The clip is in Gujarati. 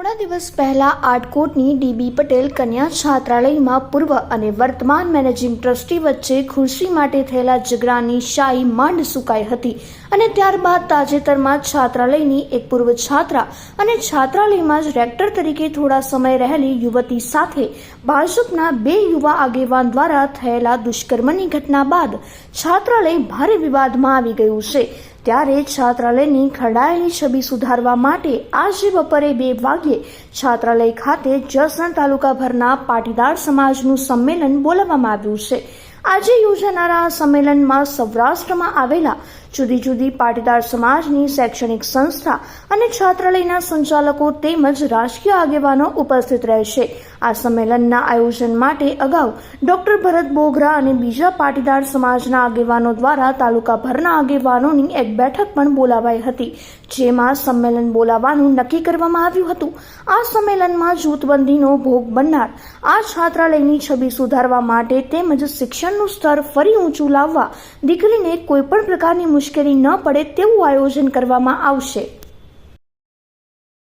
થોડા દિવસ પહેલા આટકોટની ડીબી પટેલ કન્યા છાત્રાલયમાં પૂર્વ અને વર્તમાન મેનેજિંગ ટ્રસ્ટી વચ્ચે ખુરશી માટે થયેલા ઝઘડાની શાહી માંડ સુકાઈ હતી અને ત્યારબાદ તાજેતરમાં છાત્રાલયની એક પૂર્વ છાત્રા અને છાત્રાલયમાં જ રેક્ટર તરીકે થોડા સમય રહેલી યુવતી સાથે ભાજપના બે યુવા આગેવાન દ્વારા થયેલા દુષ્કર્મની ઘટના બાદ છાત્રાલય ભારે વિવાદમાં આવી ગયું છે. ત્યારે છાત્રાલયની ખરડાયેલી છબી સુધારવા માટે આજે બપોરે બે વાગ્યે છાત્રાલય ખાતે જસણ તાલુકાભરના પાટીદાર સમાજનું સંમેલન બોલાવવામાં આવ્યું છે. આજે યોજાનારા આ સંમેલનમાં સૌરાષ્ટ્રમાં આવેલા જુદી જુદી પાટીદાર સમાજની શૈક્ષણિક સંસ્થા અને છાત્રાલયના સંચાલકો તેમજ રાજકીય આગેવાનો ઉપસ્થિત રહેશે. આ સંમેલનના આયોજન માટે અગાઉ ડોક્ટર ભરત બોગરા અને બીજા પાટીદાર સમાજના આગેવાનો દ્વારા તાલુકાભરના આગેવાનોની એક બેઠક પણ બોલાવાઈ હતી, જેમાં સંમેલન બોલાવવાનું નક્કી કરવામાં આવ્યું હતું. આ સંમેલનમાં જૂથબંધીનો ભોગ બનનાર આ છાત્રાલયની છબી સુધારવા માટે તેમજ શિક્ષણનું સ્તર ફરી ઊંચું લાવવા, દીકરીને કોઈપણ પ્રકારની મુશ્કેલી ન પડે તેવું આયોજન કરવામાં આવશે.